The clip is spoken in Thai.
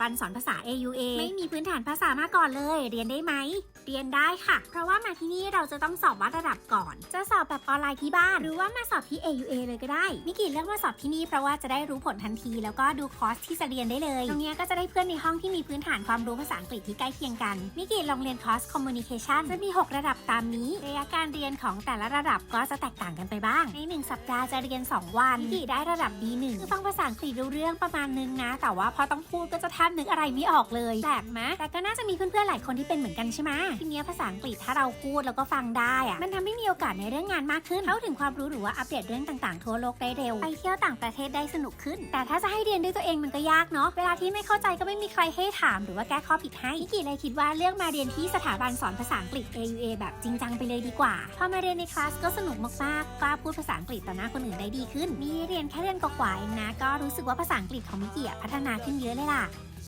บันสอนภาษา AUA ไม่มีพื้นฐานภาษามาก่อนเลย เรียนได้ไหม เรียนได้ค่ะ เพราะว่ามาที่นี่เราจะต้องสอบวัดระดับก่อน จะสอบแบบออนไลน์ที่บ้าน หรือว่ามาสอบที่ AUA เลยก็ได้มิกิเลือกมาสอบที่นี่เพราะว่าจะได้รู้ผลทันที แล้วก็ดูคอร์สที่จะเรียนได้เลย ตรงเนี้ยก็จะได้เพื่อนในห้องที่มีพื้นฐานความรู้ภาษาอังกฤษที่ใกล้เคียงกันมิกิลองเรียนคอร์ส communication จะมี 6 ระดับตามนี้ระยะการเรียนของแต่ละระดับก็จะแตกต่างกันไปบ้าง ใน 1 สัปดาห์จะเรียน 2 วันมิกิได้ระดับ B1 คือฟังภาษาอังกฤษรู้เรื่องประมาณนึงนะ แต่ว่าพอต้องพูดก็จะแทบนึกอะไรไม่ออกเลยแปลกไหมแต่ก็น่าจะมีเพื่อนๆหลายคนที่เป็นเหมือนกันใช่ไหมทีนี้ภาษาอังกฤษถ้าเราพูดแล้วก็ฟังได้อะมันทำให้มีโอกาสในเรื่องงานมากขึ้นเข้าถึงความรู้หรือว่าอัปเดตเรื่องต่างๆทั่วโลกได้เร็วไปเที่ยวต่างประเทศได้สนุกขึ้น แต่ถ้าจะให้เรียนด้วยตัวเองมันก็ยากเนาะเวลาที่ไม่เข้าใจก็ไม่มีใครให้ถามหรือว่าแก้ข้อผิดให้นิกิเลยคิดว่าเลือกมาเรียนที่สถาบันสอนภาษาอังกฤษ AUA แบบจริงจังไปเลยดีกว่าพอมาเรียนในคลาสก็สนุกมากๆกล้าพูดภาษาอังกฤษต่อหน้าคนอื่นได้ดีขึ้น มีเรียนแค่เรียนกว่าๆเองนะก็รู้สึกว่าภาษาอังกฤษของมิกิพัฒนาขึ้นเยอะเลยล่ะ